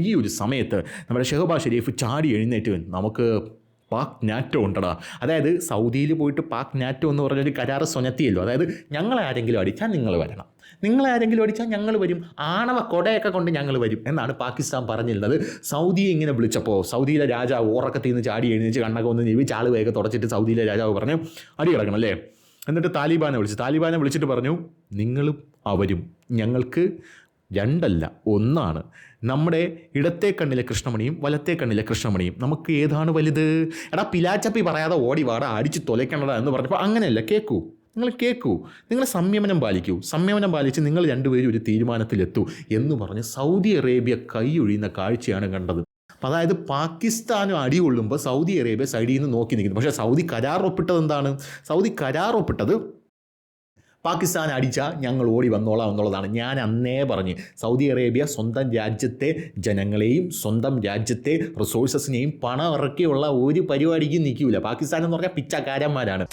ഈ ഒരു സമയത്ത് നമ്മുടെ ഷെഹബാ ഷെരീഫ് ചാടി എഴുന്നേറ്റ് നമുക്ക് പാക് നാറ്റോ ഉണ്ടടാ. അതായത് സൗദിയിൽ പോയിട്ട് പാക് നാറ്റോ എന്ന് പറഞ്ഞൊരു കരാറ് സ്വനത്തിയല്ലോ. അതായത് ഞങ്ങളെ ആരെങ്കിലും അടിച്ചാൽ നിങ്ങൾ വരണം. നിങ്ങളെ ആരെങ്കിലും അടിച്ചാൽ ഞങ്ങൾ വരും. ആണവ കൊടയൊക്കെ കൊണ്ട് ഞങ്ങൾ വരും എന്നാണ് പാകിസ്ഥാൻ പറഞ്ഞിരുന്നത്. സൗദിയെ ഇങ്ങനെ വിളിച്ചപ്പോൾ സൗദിയിലെ രാജാവ് ഉറക്കത്തിൽ നിന്ന് ചാടി എഴുന്നേച്ച് കണ്ണൊക്കെ ഒന്ന് ജീവിച്ച് ചാൾ വേഗം തുടച്ചിട്ട് സൗദിയിലെ രാജാവ് പറഞ്ഞു അടി കിടക്കണം അല്ലേ? എന്നിട്ട് താലിബാനെ വിളിച്ചു. താലിബാനെ വിളിച്ചിട്ട് പറഞ്ഞു നിങ്ങളും അവരും. ഞങ്ങൾക്ക് രണ്ടല്ല ഒന്നാണ്. നമ്മുടെ ഇടത്തെ കണ്ണിലെ കൃഷ്ണമണിയും വലത്തെ കണ്ണിലെ കൃഷ്ണമണിയും. നമുക്ക് ഏതാണ് വലുത്? എടാ പിലാച്ചപ്പി പറയാതെ ഓടി വാട അടിച്ച് തൊലയ്ക്കണടാ എന്ന് പറഞ്ഞപ്പോൾ അങ്ങനെയല്ല കേൾക്കൂ നിങ്ങൾ കേൾക്കൂ നിങ്ങൾ സംയമനം പാലിക്കൂ. സംയമനം പാലിച്ച് നിങ്ങൾ രണ്ടുപേരും ഒരു തീരുമാനത്തിലെത്തൂ എന്ന് പറഞ്ഞ് സൗദി അറേബ്യ കൈയൊഴിയുന്ന കാഴ്ചയാണ് കണ്ടത്. അതായത് പാകിസ്ഥാനും അടി കൊള്ളുമ്പോൾ സൗദി അറേബ്യ സൈഡിൽ നിന്ന് നോക്കി നിൽക്കുന്നു. പക്ഷേ സൗദി കരാർ ഒപ്പിട്ടത് എന്താണ്? സൗദി കരാർ ഒപ്പിട്ടത് പാകിസ്ഥാൻ അടിച്ചാൽ ഞങ്ങൾ ഓടി വന്നോളാം എന്നുള്ളതാണ്. ഞാൻ അന്നേ പറഞ്ഞ് സൗദി അറേബ്യ സ്വന്തം രാജ്യത്തെ ജനങ്ങളെയും സ്വന്തം രാജ്യത്തെ റിസോഴ്സസിനെയും പണം ഇറക്കിയുള്ള ഒരു പരിപാടിക്കും നിൽക്കില്ല പാകിസ്ഥാൻ എന്ന് പറഞ്ഞാൽ പിച്ചക്കാരന്മാരാണ്.